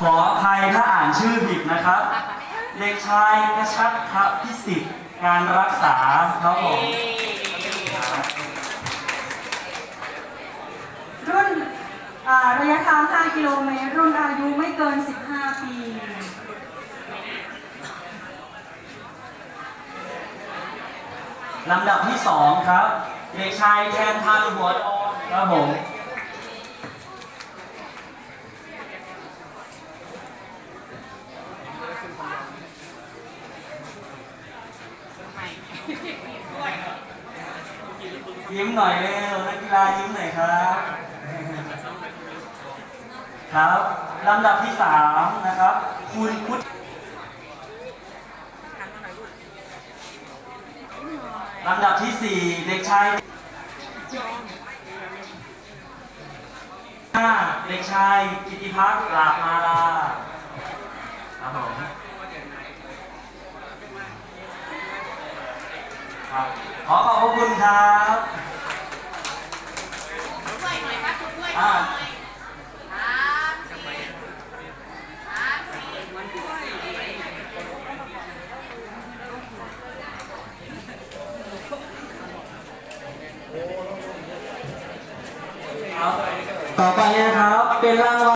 ขออภัยถ้าอ่านชื่อผิดนะครับ เด็กชายกระชัดพระพิสิทธิ์การรักษาครับผมรุ่นอ่าระยะทาง 5 กิโลเมตร รุ่นอายุไม่เกิน 15 ปี ลำดับที่สองครับ เด็กชายแทนพันธ์หัวทองครับผม ยิ้มหน่อยเร็วนักกีฬายิ้มหน่อยครับ ครับลำดับที่สามนะครับ คุณพุทธลำดับที่สี่เด็กชายห้าเด็กชายกิติพัฒน์หลาบมาลาครับผม ครับ ขอขอบพระคุณครับช่วยหน่อยครับคุณช่วยหอ่าน่อยสามสี่สามสี่ต่อไปนะครับเป็นรางวัล